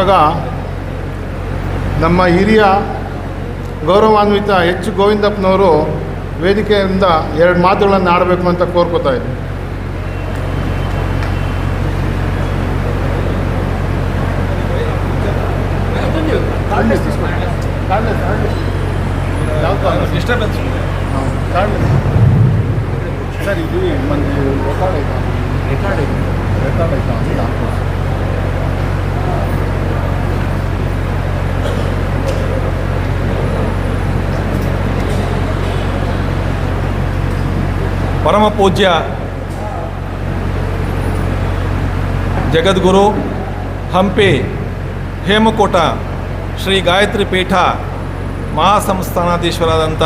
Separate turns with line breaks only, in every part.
ಇವಾಗ ನಮ್ಮ ಹಿರಿಯ ಗೌರವಾನ್ವಿತ ಎಚ್ ಗೋವಿಂದಪ್ಪನವರು ವೇದಿಕೆಯಿಂದ ಎರಡು ಮಾತುಗಳನ್ನು ಆಡಬೇಕು ಅಂತ ಕೋರ್ಕೋತಾ ಇದ್ದೀನಿ ಸರ್, ಇದು ರೆಕಾರ್ಡ್ ಆಯ್ತು? ರೆಕಾರ್ಡ್ ಆಯ್ತಾ? ಅಂತ
ಪರಮ ಪೂಜ್ಯ ಜಗದ್ಗುರು ಹಂಪಿ ಹೇಮಕೂಟ ಶ್ರೀ ಗಾಯತ್ರಿ ಪೀಠ ಮಹಾಸಂಸ್ಥಾನಾಧೀಶ್ವರಾದಂಥ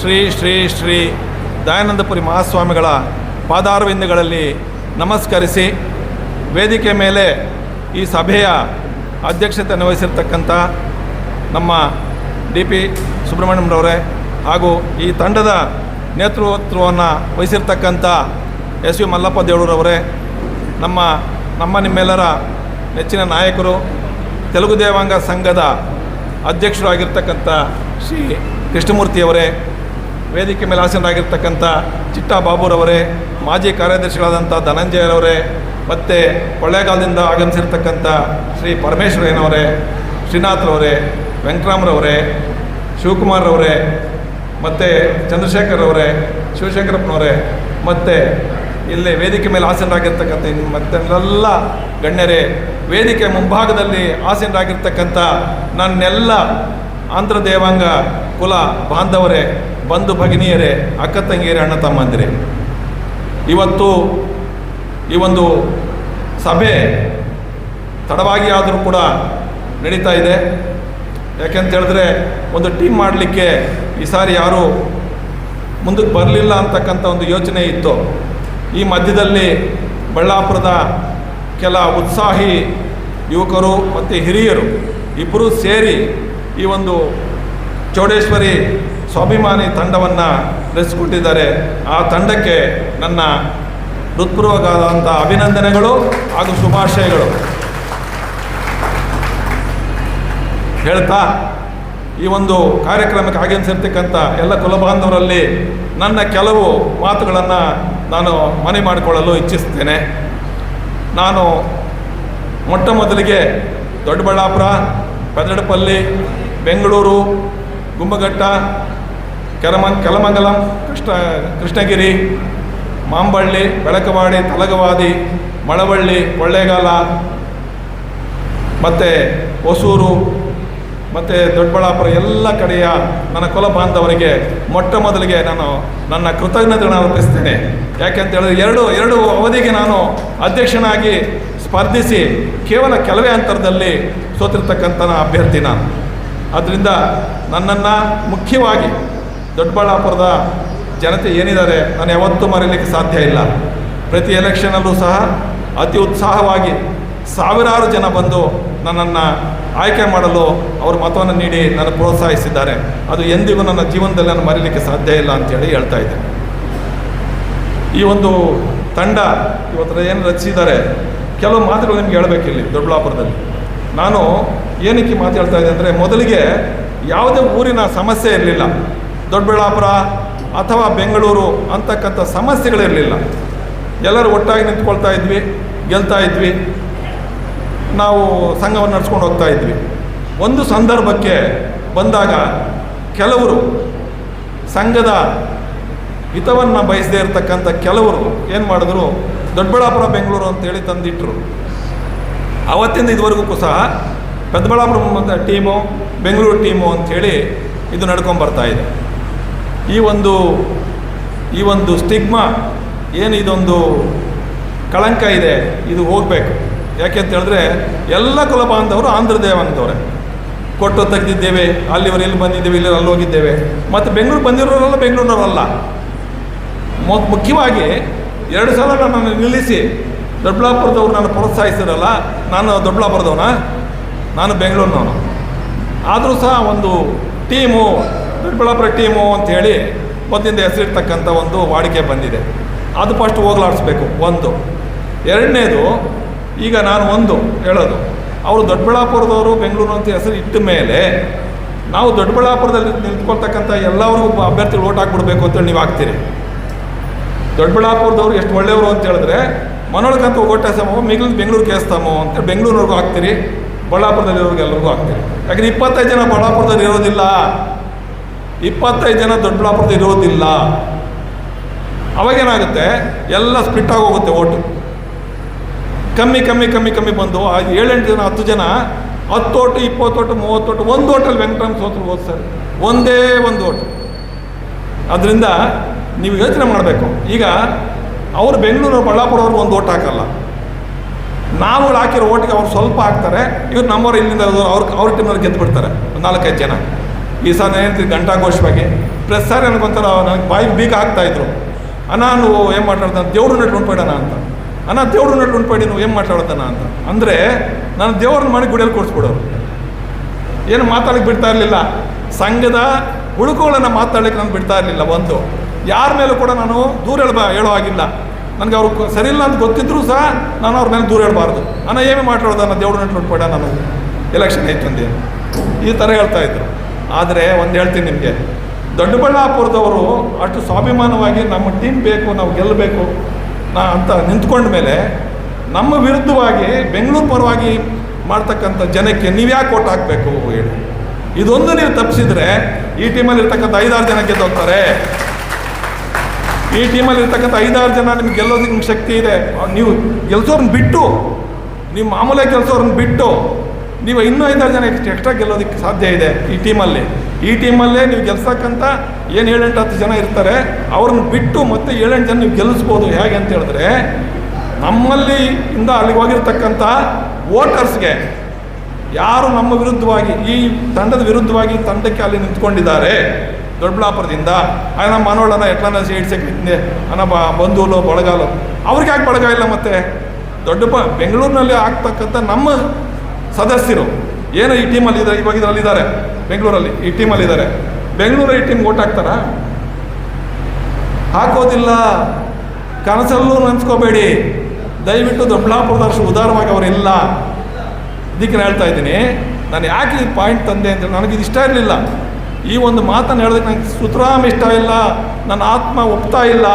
ಶ್ರೀ ಶ್ರೀ ಶ್ರೀ ದಯಾನಂದಪುರಿ ಮಹಾಸ್ವಾಮಿಗಳ ಪಾದಾರವಿಂದಗಳಲ್ಲಿ ನಮಸ್ಕರಿಸಿ ವೇದಿಕೆ ಮೇಲೆ ಈ ಸಭೆಯ ಅಧ್ಯಕ್ಷತೆಯನ್ನು ವಹಿಸಿರ್ತಕ್ಕಂಥ ನಮ್ಮ ಡಿ ಪಿ ಸುಬ್ರಹ್ಮಣ್ಯಂರವರೇ ಹಾಗೂ ಈ ತಂಡದ ನೇತೃತ್ವವನ್ನು ವಹಿಸಿರ್ತಕ್ಕಂಥ ಎಸ್ ವಿ ಮಲ್ಲಪ್ಪ ದೇವರವರೇ ನಮ್ಮ ನಮ್ಮ ನಿಮ್ಮೆಲ್ಲರ ನೆಚ್ಚಿನ ನಾಯಕರು, ತೆಲುಗು ದೇವಾಂಗ ಸಂಘದ ಅಧ್ಯಕ್ಷರು ಆಗಿರ್ತಕ್ಕಂಥ ಶ್ರೀ ಕೃಷ್ಣಮೂರ್ತಿಯವರೇ ವೇದಿಕೆ ಮೇಲೆ ಆಸೀನರಾಗಿರ್ತಕ್ಕಂಥ ಚಿಟ್ಟಾ ಬಾಬುರವರೇ ಮಾಜಿ ಕಾರ್ಯದರ್ಶಿಗಳಾದಂಥ ಧನಂಜಯರವರೇ ಮತ್ತು ಕೊಳ್ಳೇಗಾಲದಿಂದ ಆಗಮಿಸಿರ್ತಕ್ಕಂಥ ಶ್ರೀ ಪರಮೇಶ್ವರಯ್ಯನವರೇ ಶ್ರೀನಾಥ್ರವರೇ ವೆಂಕಟರಾಮ್ರವರೇ ಶಿವಕುಮಾರ್ರವರೇ ಮತ್ತು ಚಂದ್ರಶೇಖರ್ ಅವರೇ ಶಿವಶಂಕರಪ್ಪನವರೇ ಮತ್ತು ಇಲ್ಲಿ ವೇದಿಕೆ ಮೇಲೆ ಆಸೀನರಾಗಿರ್ತಕ್ಕಂಥ ಮತ್ತೆಲ್ಲ ಗಣ್ಯರೇ, ವೇದಿಕೆ ಮುಂಭಾಗದಲ್ಲಿ ಆಸೀನರಾಗಿರ್ತಕ್ಕಂಥ ನನ್ನೆಲ್ಲ ಆಂಧ್ರ ದೇವಾಂಗ ಕುಲ ಬಾಂಧವರೇ, ಬಂಧು ಭಗಿನಿಯರೇ, ಅಕ್ಕ ತಂಗಿಯರೇ, ಅಣ್ಣ ತಮ್ಮಂದಿರೇ. ಇವತ್ತು ಈ ಒಂದು ಸಭೆ ತಡವಾಗಿ ಆದರೂ ಕೂಡ ನಡೀತಾ ಇದೆ. ಯಾಕೆಂತ ಹೇಳಿದ್ರೆ ಒಂದು ಟೀಮ್ ಮಾಡಲಿಕ್ಕೆ ಈ ಸಾರಿ ಯಾರೂ ಮುಂದಕ್ಕೆ ಬರಲಿಲ್ಲ ಅಂತಕ್ಕಂಥ ಒಂದು ಯೋಚನೆ ಇತ್ತು. ಈ ಮಧ್ಯದಲ್ಲಿ ಬಳ್ಳಾಪುರದ ಕೆಲ ಉತ್ಸಾಹಿ ಯುವಕರು ಮತ್ತು ಹಿರಿಯರು ಇಬ್ಬರೂ ಸೇರಿ ಈ ಒಂದು ಚೌಡೇಶ್ವರಿ ಸ್ವಾಭಿಮಾನಿ ತಂಡವನ್ನು ನಡೆಸಿಕೊಟ್ಟಿದ್ದಾರೆ. ಆ ತಂಡಕ್ಕೆ ನನ್ನ ಹೃತ್ಪೂರ್ವಕವಾದಂಥ ಅಭಿನಂದನೆಗಳು ಹಾಗೂ ಶುಭಾಶಯಗಳು. ಹೇಳ್ತಾ ಈ ಒಂದು ಕಾರ್ಯಕ್ರಮಕ್ಕೆ ಆಗಮಿಸಿರ್ತಕ್ಕಂಥ ಎಲ್ಲ ಕುಲಬಾಂಧವರಲ್ಲಿ ನನ್ನ ಕೆಲವು ಮಾತುಗಳನ್ನು ನಾನು ಮನೆ ಮಾಡಿಕೊಳ್ಳಲು ಇಚ್ಛಿಸ್ತೇನೆ. ನಾನು ಮೊಟ್ಟ ಮೊದಲಿಗೆ ದೊಡ್ಡಬಳ್ಳಾಪುರ ಪೆದಡಪಲ್ಲಿ ಬೆಂಗಳೂರು, ಗುಮ್ಮಘಟ್ಟ ಕೆರಮ ಕೆಲಮಂಗಲಂ ಕೃಷ್ಣ, ಕೃಷ್ಣಗಿರಿ, ಮಾಂಬಳ್ಳಿ, ಬೆಳಕವಾಡಿ, ತಲಗವಾದಿ, ಮಳವಳ್ಳಿ, ಕೊಳ್ಳೇಗಾಲ, ಮತ್ತು ಹೊಸೂರು ಮತ್ತು ದೊಡ್ಡಬಳ್ಳಾಪುರ ಎಲ್ಲ ಕಡೆಯ ನನ್ನ ಕುಲ ಬಾಂಧವರಿಗೆ ಮೊಟ್ಟ ಮೊದಲಿಗೆ ನಾನು ನನ್ನ ಕೃತಜ್ಞತೆಗಳನ್ನು ಅರ್ಪಿಸ್ತೇನೆ ಯಾಕೆಂತ ಹೇಳಿದ್ರೆ ಎರಡು ಎರಡು ಅವಧಿಗೆ ನಾನು ಅಧ್ಯಕ್ಷನಾಗಿ ಸ್ಪರ್ಧಿಸಿ ಕೇವಲ ಕೆಲವೇ ಅಂತರದಲ್ಲಿ ಸೋತಿರ್ತಕ್ಕಂಥ ಅಭ್ಯರ್ಥಿ ನಾನು. ಆದ್ದರಿಂದ ನನ್ನನ್ನು ಮುಖ್ಯವಾಗಿ ದೊಡ್ಡಬಳ್ಳಾಪುರದ ಜನತೆ ಏನಿದ್ದಾರೆ ನಾನು ಯಾವತ್ತೂ ಮರೀಲಿಕ್ಕೆ ಸಾಧ್ಯ ಇಲ್ಲ. ಪ್ರತಿ ಎಲೆಕ್ಷನಲ್ಲೂ ಸಹ ಅತಿ ಉತ್ಸಾಹವಾಗಿ ಸಾವಿರಾರು ಜನ ಬಂದು ನನ್ನನ್ನು ಆಯ್ಕೆ ಮಾಡಲು ಅವರು ಮತವನ್ನು ನೀಡಿ ನನ್ನ ಪ್ರೋತ್ಸಾಹಿಸಿದ್ದಾರೆ. ಅದು ಎಂದಿಗೂ ನನ್ನ ಜೀವನದಲ್ಲಿ ನಾನು ಮರೀಲಿಕ್ಕೆ ಸಾಧ್ಯ ಇಲ್ಲ ಅಂತೇಳಿ ಹೇಳ್ತಾ ಇದ್ದೆ. ಈ ಒಂದು ತಂಡ ಇವತ್ತರ ಏನು ರಚಿಸಿದ್ದಾರೆ, ಕೆಲವು ಮಾತುಗಳು ನಿಮ್ಗೆ ಹೇಳಬೇಕಿಲ್ಲಿ ದೊಡ್ಡಬಳ್ಳಾಪುರದಲ್ಲಿ. ನಾನು ಏನಕ್ಕೆ ಮಾತಾಡ್ತಾ ಇದ್ದೆ ಅಂದರೆ ಮೊದಲಿಗೆ ಯಾವುದೇ ಊರಿನ ಸಮಸ್ಯೆ ಇರಲಿಲ್ಲ. ದೊಡ್ಡಬಳ್ಳಾಪುರ ಅಥವಾ ಬೆಂಗಳೂರು ಅಂತಕ್ಕಂಥ ಸಮಸ್ಯೆಗಳಿರಲಿಲ್ಲ. ಎಲ್ಲರೂ ಒಟ್ಟಾಗಿ ನಿಂತ್ಕೊಳ್ತಾ ಇದ್ವಿ, ಗೆಲ್ತಾ ಇದ್ವಿ. ನಾವು ಸಂಘವನ್ನು ನಡೆಸ್ಕೊಂಡು ಹೋಗ್ತಾ ಇದ್ವಿ. ಒಂದು ಸಂದರ್ಭಕ್ಕೆ ಬಂದಾಗ ಕೆಲವರು ಸಂಘದ ಹಿತವನ್ನು ಬಯಸದೇ ಇರತಕ್ಕಂಥ ಕೆಲವರು ಏನು ಮಾಡಿದ್ರು, ದೊಡ್ಡಬಳ್ಳಾಪುರ, ಬೆಂಗಳೂರು ಅಂತೇಳಿ ತಂದಿಟ್ಟರು ಅವತ್ತಿಂದ ಇದುವರೆಗೂ ಸಹ ಮತ್ತು ಟೀಮು, ಬೆಂಗಳೂರು ಟೀಮು ಅಂಥೇಳಿ ಇದು ನಡ್ಕೊಂಡು ಇದೆ. ಈ ಒಂದು ಈ ಒಂದು ಸ್ಟಿಗ್ಮಾ ಏನು ಇದೊಂದು ಕಳಂಕ ಇದೆ, ಇದು ಹೋಗಬೇಕು. ಯಾಕೆ ಅಂತ ಹೇಳಿದ್ರೆ, ಎಲ್ಲ ಕುಲ ಬಾಂಧವರು ಆಂಧ್ರ ದೇವಾಂಗದವರೇ ಕೊಟ್ಟು ತೆಗೆದಿದ್ದೇವೆ, ಅಲ್ಲಿವರು ಇಲ್ಲಿ ಬಂದಿದ್ದೇವೆ, ಇಲ್ಲಿ ಅಲ್ಲಿ ಹೋಗಿದ್ದೇವೆ. ಮತ್ತು ಬೆಂಗಳೂರು ಬಂದಿರೋರಲ್ಲ ಬೆಂಗಳೂರಿನವರಲ್ಲ. ಮುಖ್ಯವಾಗಿ ಎರಡು ಸಲ ನನ್ನನ್ನು ನಿಲ್ಲಿಸಿ ದೊಡ್ಡಬಳ್ಳಾಪುರದವ್ರು ನಾನು ಪ್ರೋತ್ಸಾಹಿಸಿರಲ್ಲ ನಾನು ದೊಡ್ಡಬಳ್ಳಾಪುರದವನ? ನಾನು ಬೆಂಗಳೂರಿನವನು. ಆದರೂ ಸಹ ಒಂದು ಟೀಮು, ದೊಡ್ಡಬಳ್ಳಾಪುರ ಟೀಮು ಅಂಥೇಳಿ ಮೊದಲಿಂದ ಹೆಸರಿರ್ತಕ್ಕಂಥ ಒಂದು ವಾಡಿಕೆ ಬಂದಿದೆ. ಅದು ಫಸ್ಟ್ ಹೋಗ್ಲಾಡಿಸ್ಬೇಕು, ಒಂದು. ಎರಡನೇದು ಈಗ ನಾನು ಒಂದು ಹೇಳೋದು. ಅವರು ದೊಡ್ಡಬಳ್ಳಾಪುರದವರು ಬೆಂಗಳೂರು ಅಂತ ಹೆಸರು ಇಟ್ಟ ಮೇಲೆ ನಾವು ದೊಡ್ಡಬಳ್ಳಾಪುರದಲ್ಲಿ ನಿಂತ್ಕೊಳ್ತಕ್ಕಂಥ ಎಲ್ಲರಿಗೂ ಅಭ್ಯರ್ಥಿಗಳು ಓಟ್ ಹಾಕ್ಬಿಡ್ಬೇಕು ಅಂತೇಳಿ ನೀವು ಹಾಕ್ತೀರಿ ದೊಡ್ಡಬಳ್ಳಾಪುರದವ್ರು ಎಷ್ಟು ಒಳ್ಳೆಯವರು ಅಂತ ಹೇಳಿದ್ರೆ, ಮನೋಳ್ಕಂತ ಓಟ್ ಹಾಸಮೋ ಮಿಗಿಲ್ ಬೆಂಗಳೂರು ಕೇಸ್ತಾಮೋ ಅಂತ ಬೆಂಗಳೂರಿನವ್ರಿಗೂ ಹಾಕ್ತೀರಿ, ಬಳ್ಳಾಪುರದಲ್ಲಿರೋರಿಗೆ ಎಲ್ಲರಿಗೂ ಹಾಕ್ತೀರಿ. ಯಾಕಂದ್ರೆ ಇಪ್ಪತ್ತೈದು ಜನ ಬಳ್ಳಾಪುರದಲ್ಲಿ ಇರೋದಿಲ್ಲ. ಇಪ್ಪತ್ತೈದು ಜನ ದೊಡ್ಡಬಳ್ಳಾಪುರದಲ್ಲಿ ಇರೋದಿಲ್ಲ. ಅವಾಗೇನಾಗುತ್ತೆ? ಎಲ್ಲ ಸ್ಪ್ಲಿಟ್ ಆಗೋಗುತ್ತೆ ಓಟು. ಕಮ್ಮಿ ಕಮ್ಮಿ ಕಮ್ಮಿ ಕಮ್ಮಿ ಬಂದು ಆ ಏಳೆಂಟು ಜನ, ಹತ್ತು ಜನ, ಹತ್ತು ಓಟು, ಇಪ್ಪತ್ತು ಓಟು, ಮೂವತ್ತು ಓಟು, ಒಂದು ಓಟಲ್ಲಿ ವೆಂಕಟರಾಮ್ ಸೋತರು ಓದ್ತಾರೆ ಒಂದೇ ಒಂದು ಓಟು. ಅದರಿಂದ ನೀವು ಯೋಚನೆ ಮಾಡಬೇಕು. ಈಗ ಅವರು ಬೆಂಗಳೂರು, ಬಳ್ಳಾಪುರವ್ರಿಗೆ ಒಂದು ಓಟ್ ಹಾಕಲ್ಲ. ನಾವು ಹಾಕಿರೋ ಓಟಿಗೆ ಅವ್ರು ಸ್ವಲ್ಪ ಹಾಕ್ತಾರೆ. ಇವ್ರು ನಮ್ಮವ್ರು ಇಲ್ಲಿಂದ ಅವ್ರ ಅವ್ರ ಟೀಮ್ನವ್ರು ಗೆದ್ದು ಬಿಡ್ತಾರೆ. ನಾಲ್ಕೈದು ಜನ. ಈ ಸಲ ಹೇಳ್ತೀನಿ ಘಂಟಾಘೋಷವಾಗಿ. ಪ್ರೆಸ್ ಸರ್ ನನಗೊಂಥರ ನನಗೆ ಬಾಯಿ ಬೀಗ ಹಾಕ್ತಾಯಿದ್ರು ಅನಾ ಏನು ಮಾಡ್ತಾರೆ ದೇವರು ಇಟ್ಕೊಂಡು ಬೇಡೋಣ ಅಂತ. ಅನ್ನ ದೇವ್ರನ್ನ ನಡು ನೀವು ಏನು ಮಾತಾಡ್ತಾನ ಅಂತ. ಅಂದರೆ ನಾನು ದೇವ್ರನ್ನ ಮಾಡಿ ಗುಡಿಯಲ್ಲಿ ಕೂರಿಸ್ಬಿಡೋರು. ಏನು ಮಾತಾಡಕ್ಕೆ ಬಿಡ್ತಾ ಇರಲಿಲ್ಲ. ಸಂಘದ ಹುಡುಕುಗಳನ್ನು ಮಾತಾಡಲಿಕ್ಕೆ ನಾನು ಬಿಡ್ತಾ ಇರಲಿಲ್ಲ ಒಂದು. ಯಾರ ಮೇಲೂ ಕೂಡ ನಾನು ದೂರ ಹೇಳ್ಬ, ಹೇಳೋ ಆಗಿಲ್ಲ ನನಗೆ ಅವ್ರು ಸರಿ ಇಲ್ಲ ಅಂತ ಗೊತ್ತಿದ್ರೂ ಸಹ ನಾನು ಅವ್ರ ಮೇಲೆ ದೂರ ಹೇಳಬಾರ್ದು. ಅನ್ನ ಏನು ಮಾತಾಡೋದು ನಾನು ದೇವ್ರನ್ನ ನಡು ಉಂಟುಬೇಡ ನಾನು. ಎಲೆಕ್ಷನ್ ಆಯ್ತು ಅಂದೆ. ಈ ಥರ ಹೇಳ್ತಾ ಇದ್ರು. ಆದರೆ ಒಂದು ಹೇಳ್ತೀನಿ ನಿಮಗೆ. ದೊಡ್ಡಬಳ್ಳಾಪುರದವರು ಅಷ್ಟು ಸ್ವಾಭಿಮಾನವಾಗಿ ನಮ್ಮ ಟೀಮ್ ಬೇಕು, ನಾವು ಗೆಲ್ಲಬೇಕು ನಾ ಅಂತ ನಿಂತ್ಕೊಂಡ ಮೇಲೆ ನಮ್ಮ ವಿರುದ್ಧವಾಗಿ ಬೆಂಗಳೂರು ಪರವಾಗಿ ಮಾಡ್ತಕ್ಕಂಥ ಜನಕ್ಕೆ ನೀವು ಯಾಕೆ ಓಟ್ ಹಾಕಬೇಕು ಹೇಳಿ. ಇದೊಂದು ನೀವು ತಪ್ಪಿಸಿದ್ರೆ ಈ ಟೀಮಲ್ಲಿ ಇರ್ತಕ್ಕಂಥ ಐದಾರು ಜನ ಗೆದ್ದೋಗ್ತಾರೆ ಈ ಟೀಮಲ್ಲಿ ಇರ್ತಕ್ಕಂಥ ಐದಾರು ಜನ ನಿಮ್ಗೆ ಗೆಲ್ಲೋದಕ್ಕೆ ನಿಮ್ಗೆ ಶಕ್ತಿ ಇದೆ. ನೀವು ಗೆಲ್ಸೋರನ್ನ ಬಿಟ್ಟು, ನೀವು ಮಾಮೂಲೆ ಕೆಲಸವ್ರನ್ನ ಬಿಟ್ಟು ನೀವು ಇನ್ನೂ ಐದಾರು ಜನ ಎಕ್ಸ್ಟ್ರಾ ಗೆಲ್ಲೋದಕ್ಕೆ ಸಾಧ್ಯ ಇದೆ ಈ ಟೀಮಲ್ಲಿ. ಈ ಟೀಮಲ್ಲೇ ನೀವು ಗೆಲ್ಸಕ್ಕಂತ ಏನು ಏಳೆಂಟು ಹತ್ತು ಜನ ಇರ್ತಾರೆ, ಅವ್ರನ್ನ ಬಿಟ್ಟು ಮತ್ತೆ ಏಳೆಂಟು ಜನ ನೀವು ಗೆಲ್ಲಿಸ್ಬೋದು ಹೇಗೆ ಅಂತ ಹೇಳಿದ್ರೆ, ನಮ್ಮಲ್ಲಿ ಇಂದ ಅಲ್ಲಿಗೆ ಹೋಗಿರ್ತಕ್ಕಂಥ ವೋಟರ್ಸ್ಗೆ ಯಾರು ನಮ್ಮ ವಿರುದ್ಧವಾಗಿ, ಈ ತಂಡದ ವಿರುದ್ಧವಾಗಿ ತಂಡಕ್ಕೆ ಅಲ್ಲಿ ನಿಂತ್ಕೊಂಡಿದ್ದಾರೆ ದೊಡ್ಡಬಳ್ಳಾಪುರದಿಂದ ನಮ್ಮ ಮನೋಳನ ಎಟ್ಲನ ಸೈಡ್ ಹಿಂದೆ ಅನ್ನ ಬಂಧುಲು ಬಳಗಾಲು. ಅವ್ರಿಗೆ ಯಾಕೆ ಬಳಗ ಇಲ್ಲ ಮತ್ತೆ? ದೊಡ್ಡ ಬೆಂಗಳೂರಿನಲ್ಲಿ ಆಗ್ತಕ್ಕಂಥ ನಮ್ಮ ಸದಸ್ಯರು. ಏನು ಈ ಟೀಮಲ್ಲಿ ಇದ್ದಾರೆ? ಇವಾಗ ಇದರಲ್ಲಿದ್ದಾರೆ. ಬೆಂಗಳೂರಲ್ಲಿ ಈ ಟೀಮಲ್ಲಿ ಇದ್ದಾರೆ. ಬೆಂಗಳೂರು ಈ ಟೀಮ್ ಓಟ್ ಹಾಕ್ತಾರಾ? ಹಾಕೋದಿಲ್ಲ. ಕನಸಲ್ಲೂ ನೆನೆಸ್ಕೋಬೇಡಿ. ದಯವಿಟ್ಟು ದೊಡ್ಡಬಳ್ಳಾಪುರದಷ್ಟು ಉದಾರವಾಗಿ ಅವರಿಲ್ಲ. ಇದಕ್ಕೆ ಹೇಳ್ತಾ ಇದ್ದೀನಿ. ನಾನು ಯಾಕೆ ಈ ಪಾಯಿಂಟ್ ತಂದೆ ಅಂತ ನನಗೆ ಇಷ್ಟ ಇರಲಿಲ್ಲ. ಈ ಒಂದು ಮಾತನ್ನು ಹೇಳೋದಕ್ಕೆ ನನಗೆ ಸುತರಾಮ್ ಇಷ್ಟ ಇಲ್ಲ. ನನ್ನ ಆತ್ಮ ಒಪ್ತಾ ಇಲ್ಲ.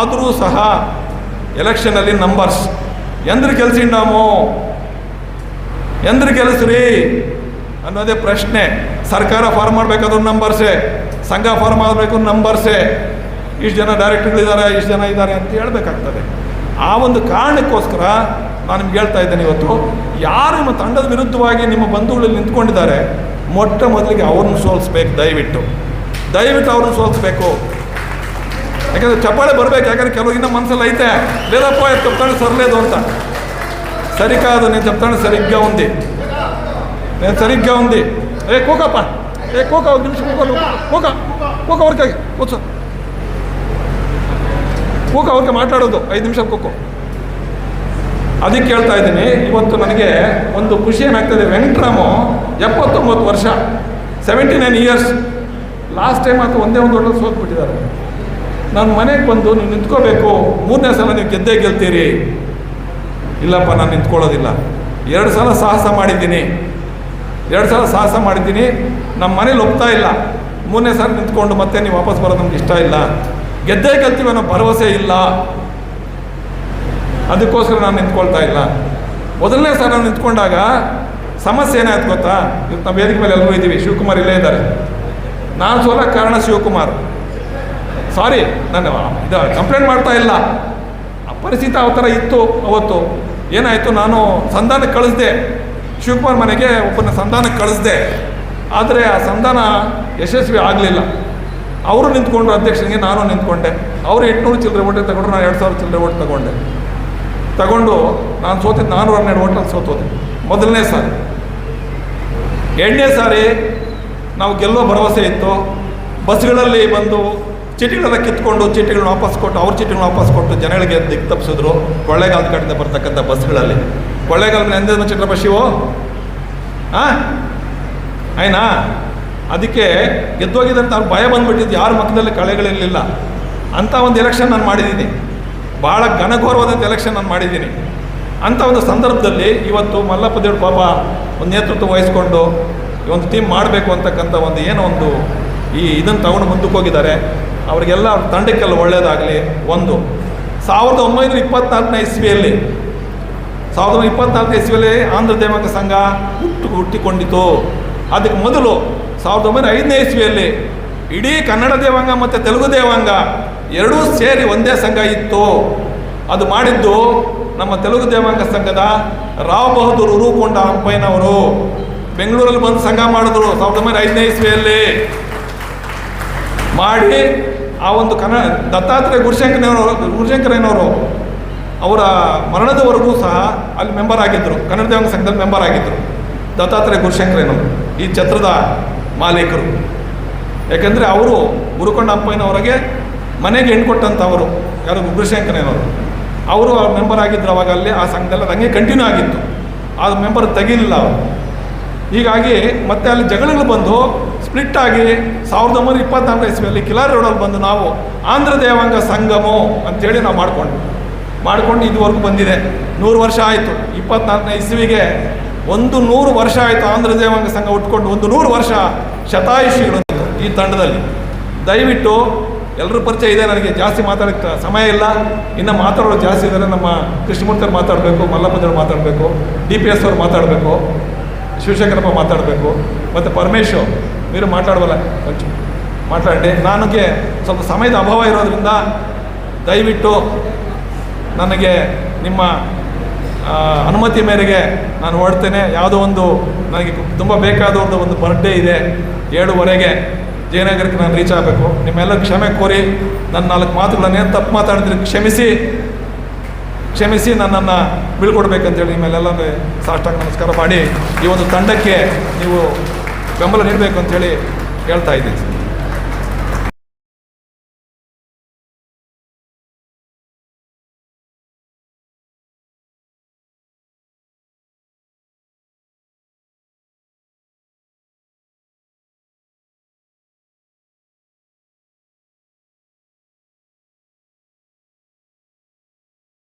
ಆದರೂ ಸಹ ಎಲೆಕ್ಷನಲ್ಲಿ ನಂಬರ್ಸ್ ಎಂದ್ರ ಗೆಲ್ಸಿಂಡಾಮು ಎಂದ್ರ ಕೆಲಸ ರೀ ಅನ್ನೋದೇ ಪ್ರಶ್ನೆ. ಸರ್ಕಾರ ಫಾರ್ಮ್ ಮಾಡ್ಬೇಕಾದ್ರೂ ನಂಬರ್ಸೆ. ಸಂಘ ಫಾರ್ಮ್ ಆಗಬೇಕು ನಂಬರ್ಸೆ. ಇಷ್ಟು ಜನ ಡೈರೆಕ್ಟರ್ಗಳಿದ್ದಾರೆ ಇಷ್ಟು ಜನ ಇದ್ದಾರೆ ಅಂತ ಹೇಳಬೇಕಾಗ್ತದೆ. ಆ ಒಂದು ಕಾರಣಕ್ಕೋಸ್ಕರ ನಾನು ನಿಮ್ಗೆ ಹೇಳ್ತಾ ಇದ್ದೇನೆ ಇವತ್ತು, ಯಾರು ನಿಮ್ಮ ತಂಡದ ವಿರುದ್ಧವಾಗಿ ನಿಮ್ಮ ಬಂಧುಗಳಲ್ಲಿ ನಿಂತ್ಕೊಂಡಿದ್ದಾರೆ, ಮೊಟ್ಟ ಮೊದಲಿಗೆ ಅವ್ರನ್ನ ಸೋಲಿಸ್ಬೇಕು, ದಯವಿಟ್ಟು. ದಯವಿಟ್ಟು ಅವ್ರನ್ನ ಸೋಲಿಸ್ಬೇಕು. ಯಾಕಂದ್ರೆ ಚಪ್ಪಾಳೆ ಬರಬೇಕು, ಯಾಕಂದರೆ ಕೆಲವರಿಂದ ಮನಸ್ಸಲ್ಲಿ ಐತೆ. ಲೇದಪ್ಪ ಎತ್ಕೊಳ್ತಾಳೆ ಸರ್ಲೇದು ಅಂತ. అంత సరికాదు నేను చెప్తాను సరిగ్గా ఉంది నేను సరిగ్గా ఉంది ఏ కూకప్ప ఏ కూక ఒక నిమిషం కూక నువ్వు. కూక కూక ఊరికే కూర్చో ಕೂಕ ಅವ್ರಿಗೆ ಮಾತಾಡೋದು ಐದು ನಿಮಿಷ ಕೂಕು ಅದಕ್ಕೆ ಹೇಳ್ತಾ ಇದ್ದೀನಿ ಇವತ್ತು ನನಗೆ ಒಂದು ಖುಷಿ ಏನಾಗ್ತದೆ ವೆಂಕಟರಾಮು ಎಪ್ಪತ್ತೊಂಬತ್ತು ವರ್ಷ seventy nine years last time ಅಥವಾ ಒಂದೇ ಒಂದು ಒಳ್ಳೆ ಸೋತ್ಬಿಟ್ಟಿದ್ದಾರೆ ನಾನು ಮನೆಗೆ ಬಂದು ನೀವು ನಿಂತ್ಕೋಬೇಕು ಮೂರನೇ ಸಲ ನೀವು ಗೆದ್ದೇ ಗೆಲ್ತೀರಿ ಇಲ್ಲಪ್ಪ, ನಾನು ನಿಂತ್ಕೊಳ್ಳೋದಿಲ್ಲ. ಎರಡು ಸಲ ಸಾಹಸ ಮಾಡಿದ್ದೀನಿ. ಎರಡು ಸಲ ಸಾಹಸ ಮಾಡಿದ್ದೀನಿ. ನಮ್ಮ ಮನೇಲಿ ಒಪ್ತಾ ಇಲ್ಲ. ಮೂರನೇ ಸಲ ನಿಂತ್ಕೊಂಡು ಮತ್ತೆ ನೀವು ವಾಪಸ್ ಬರೋದು ನಮ್ಗೆ ಇಷ್ಟ ಇಲ್ಲ. ಗೆದ್ದೇ ಗೆಲ್ತೀವಿ ಅನ್ನೋ ಭರವಸೆ ಇಲ್ಲ. ಅದಕ್ಕೋಸ್ಕರ ನಾನು ನಿಂತ್ಕೊಳ್ತಾ ಇಲ್ಲ. ಮೊದಲನೇ ಸಲ ನಾನು ನಿಂತ್ಕೊಂಡಾಗ ಸಮಸ್ಯೆ ಏನಾಯ್ತು ಗೊತ್ತಾ? ಇವತ್ತು ನಾವು ವೇದಿಕೆ ಮೇಲೆ ಎಲ್ಲರೂ ಇದ್ದೀವಿ. ಶಿವಕುಮಾರ್ ಇಲ್ಲೇ ಇದ್ದಾರೆ. ನಾನು ಸೋಲ ಕಾರಣ ಶಿವಕುಮಾರ್. ಸಾರಿ ನಾನು ಇದು ಕಂಪ್ಲೇಂಟ್ ಮಾಡ್ತಾ ಇಲ್ಲ. ಆ ಪರಿಸ್ಥಿತಿ ಆ ಥರ ಇತ್ತು ಅವತ್ತು. ಏನಾಯಿತು? ನಾನು ಸಂಧಾನಕ್ಕೆ ಕಳಿಸ್ದೆ. ಶಿವಕುಮಾರ್ ಮನೆಗೆ ಒಬ್ಬನ ಸಂಧಾನಕ್ಕೆ ಕಳಿಸ್ದೆ. ಆದರೆ ಆ ಸಂಧಾನ ಯಶಸ್ವಿ ಆಗಲಿಲ್ಲ. ಅವರು ನಿಂತ್ಕೊಂಡ್ರು ಅಧ್ಯಕ್ಷನಿಗೆ, ನಾನು ನಿಂತ್ಕೊಂಡೆ. ಅವರು ಎಂಟುನೂರು ಚಿಲ್ಲರೆ ಓಟೆ ತಗೊಂಡ್ರು, ನಾನು ಎರಡು ಸಾವಿರ ಚಿಲ್ಲರೆ ಓಟ್ ತಗೊಂಡೆ. ತಗೊಂಡು ನಾನು ಸೋತಿದ್ದು. ನಾನ್ನೂರ ಹನ್ನೆರಡು ಓಟಲ್ಲಿ ಸೋತೋದೆ. ಮೊದಲನೇ ಸಾರಿ. ಎರಡನೇ ಸಾರಿ ನಾವು ಗೆಲ್ಲೋ ಭರವಸೆ ಇತ್ತು. ಬಸ್ಗಳಲ್ಲಿ ಬಂದು ಚೀಟಿಗಳೆಲ್ಲ ಕಿತ್ಕೊಂಡು ಚೀಟಿಗಳನ್ನ ವಾಪಸ್ ಕೊಟ್ಟು, ಅವ್ರ ಚೀಟಿಗಳನ್ನ ವಾಪಸ್ ಕೊಟ್ಟು ಜನಗಳಿಗೆ ದಿಕ್ಕು ತಪ್ಪಿಸಿದ್ರು ಕೊಳ್ಳೇಗಾಲದ ಕಡೆಯಿಂದ ಬರ್ತಕ್ಕಂಥ ಬಸ್ಗಳಲ್ಲಿ. ಕೊಳ್ಳೇಗಾಲದ ಎಂದ ಚಂದ್ರಪ್ಪ ಶಿವು? ಹಾಂ ಆಯ್ನಾ ಅದಕ್ಕೆ ಗೆದ್ದೋಗಿದ್ದಂತ ಅವ್ರು ಭಯ ಬಂದ್ಬಿಟ್ಟಿದ್ದು ಯಾರ ಮಕ್ಕದಲ್ಲಿ ಕಳೆಗಳಿರಲಿಲ್ಲ. ಅಂಥ ಒಂದು ಎಲೆಕ್ಷನ್ ನಾನು ಮಾಡಿದ್ದೀನಿ. ಭಾಳ ಘನಘೋರವಾದಂಥ ಎಲೆಕ್ಷನ್ ನಾನು ಮಾಡಿದ್ದೀನಿ. ಅಂಥ ಒಂದು ಸಂದರ್ಭದಲ್ಲಿ ಇವತ್ತು ಮಲ್ಲಪ್ಪ ದೇವ್ರ ಪಾಪ ಒಂದು ನೇತೃತ್ವ ವಹಿಸ್ಕೊಂಡು ಒಂದು ಟೀಮ್ ಮಾಡಬೇಕು ಅಂತಕ್ಕಂಥ ಒಂದು ಏನೋ ಒಂದು ಈ ಇದನ್ನು ತಗೊಂಡು ಮುಂದಕ್ಕೆ ಹೋಗಿದ್ದಾರೆ. ಅವರಿಗೆಲ್ಲ ಅವ್ರ ತಂಡಕ್ಕೆಲ್ಲ ಒಳ್ಳೆಯದಾಗಲಿ ಒಂದು. ಸಾವಿರದ ಒಂಬೈನೂರ ಇಪ್ಪತ್ನಾಲ್ಕನೇ ಇಸ್ವಿಯಲ್ಲಿ, ಸಾವಿರದ ಒಂಬೈನೂರ ಇಪ್ಪತ್ನಾಲ್ಕನೇ ಇಸ್ವಿಯಲ್ಲಿ ಆಂಧ್ರ ದೇವಾಂಗ ಸಂಘ ಹುಟ್ಟು ಹುಟ್ಟಿಕೊಂಡಿತು. ಅದಕ್ಕೆ ಮೊದಲು ಸಾವಿರದ ಒಂಬೈನೂರ ಐದನೇ ಇಸ್ವಿಯಲ್ಲಿ ಇಡೀ ಕನ್ನಡ ದೇವಾಂಗ ಮತ್ತು ತೆಲುಗು ದೇವಾಂಗ ಎರಡೂ ಸೇರಿ ಒಂದೇ ಸಂಘ ಇತ್ತು. ಅದು ಮಾಡಿದ್ದು ನಮ್ಮ ತೆಲುಗು ದೇವಾಂಗ ಸಂಘದ ರಾವ್ ಬಹದ್ದೂರ್ ಉರುಕೊಂಡ ಅಂಪೈನವರು. ಬೆಂಗಳೂರಲ್ಲಿ ಬಂದು ಸಂಘ ಮಾಡಿದ್ರು ಸಾವಿರದ ಒಂಬೈನೂರ ಐದನೇ ಇಸ್ವಿಯಲ್ಲಿ. ಮಾಡಿ ಆ ಒಂದು ಕನ ದತ್ತಾತ್ರೇಯ ಗುರುಶಂಕರನವರು, ಗುರುಶಂಕರಯ್ಯನವರು ಅವರ ಮರಣದವರೆಗೂ ಸಹ ಅಲ್ಲಿ ಮೆಂಬರ್ ಆಗಿದ್ದರು. ಕನ್ನಡ ದೇವಾಂಗ ಸಂಘದಲ್ಲಿ ಮೆಂಬರ್ ಆಗಿದ್ದರು. ದತ್ತಾತ್ರೇಯ ಗುರುಶಂಕರಯ್ಯನವರು, ಈ ಛತ್ರದ ಮಾಲೀಕರು. ಯಾಕೆಂದರೆ ಅವರು ಗುರುಕೊಂಡ ಅಪ್ಪಯ್ಯನವರಿಗೆ ಮನೆಗೆ ಹೆಣ್ಣು ಕೊಟ್ಟಂಥವರು, ಯಾರು ಗುರುಶಂಕರಯ್ಯನವರು. ಅವರು ಮೆಂಬರ್ ಆಗಿದ್ದರು ಅವಾಗ ಅಲ್ಲಿ, ಆ ಸಂಘದಲ್ಲಿ. ಹಂಗೆ ಕಂಟಿನ್ಯೂ ಆಗಿತ್ತು. ಆ ಮೆಂಬರ್ ತೆಗೀಲಿಲ್ಲ ಅವರು. ಹೀಗಾಗಿ ಮತ್ತೆ ಅಲ್ಲಿ ಜಗಳಗಳು ಬಂದು ಸ್ಪ್ಲಿಟ್ ಆಗಿ ಸಾವಿರದ ಒಂಬೈನೂರ ಇಪ್ಪತ್ನಾಲ್ಕು ಇಸ್ವಿಯಲ್ಲಿ ಕಿಲಾರ್ ರೋಡಲ್ಲಿ ಬಂದು ನಾವು ಆಂಧ್ರ ದೇವಾಂಗ ಸಂಗಮೋ ಅಂತೇಳಿ ನಾವು ಮಾಡಿಕೊಂಡು ಮಾಡ್ಕೊಂಡು ಇದುವರೆಗೂ ಬಂದಿದೆ. ನೂರು ವರ್ಷ ಆಯಿತು. ಇಪ್ಪತ್ನಾಲ್ಕನೇ ಇಸ್ವಿಗೆ ಒಂದು ನೂರು ವರ್ಷ ಆಯಿತು ಆಂಧ್ರ ದೇವಾಂಗ ಸಂಘ ಉಟ್ಕೊಂಡು ಒಂದು ನೂರು ವರ್ಷ ಶತಾಯುಷಿಗಳು ಈ ತಂಡದಲ್ಲಿ. ದಯವಿಟ್ಟು ಎಲ್ಲರ ಪರಿಚಯ ಇದೆ ನನಗೆ. ಜಾಸ್ತಿ ಮಾತಾಡೋಕ್ಕೆ ಸಮಯ ಇಲ್ಲ. ಇನ್ನು ಮಾತಾಡೋರು ಜಾಸ್ತಿ ಇದ್ದಾರೆ. ನಮ್ಮ ಕೃಷ್ಣಮೂರ್ತಿಯವ್ರು ಮಾತಾಡಬೇಕು ಮಲ್ಲಪ್ಪದವ್ರು ಮಾತಾಡಬೇಕು, ಡಿ ಪಿ ಎಸ್ ಅವ್ರು ಮಾತಾಡಬೇಕು, ಶಿವಶಂಕರಪ್ಪ ಮಾತಾಡಬೇಕು, ಮತ್ತು ಪರಮೇಶ್ మీరు ಮಾತಾಡಬಲ್ಲ కొంచెం ಮಾತಾಡಿ ನನಗೆ ಸ್ವಲ್ಪ ಸಮಯದ ಅಭಾವ ಇರೋದ್ರಿಂದ ದಯವಿಟ್ಟು ನನಗೆ ನಿಮ್ಮ ಆ, ಅನುಮತಿ ಮೇರೆಗೆ ನಾನು ಹೊರಡ್ತೇನೆ ಯಾವುದೋ ಒಂದು ನನಗೆ ತುಂಬ ಬೇಕಾದವ್ರದ್ದು ಒಂದು ಬರ್ಡೇ ಇದೆ ಏಳುವರೆಗೆ ಜಯನಗರಕ್ಕೆ ನಾನು ರೀಚ್ ಆಗಬೇಕು ನಿಮ್ಮೆಲ್ಲ ಕ್ಷಮೆ ಕೋರಿ ನನ್ನ ನಾಲ್ಕು ಮಾತುಗಳನ್ನೇನು ತಪ್ಪು ಮಾತಾಡಿದ್ರೆ ಕ್ಷಮಿಸಿ ಕ್ಷಮಿಸಿ ನನ್ನನ್ನು ಬೀಳ್ಕೊಡ್ಬೇಕಂತೇಳಿ ನಿಮ್ಮೆಲ್ಲ ಸಾಷ್ಟಾಂಗ ನಮಸ್ಕಾರ ಮಾಡಿ ಈ ಒಂದು ತಂಡಕ್ಕೆ ನೀವು ಬೆಂಬಲ ನೀಡಬೇಕು ಅಂತೇಳಿ ಹೇಳ್ತಾ ಇದ್ದೀನಿ.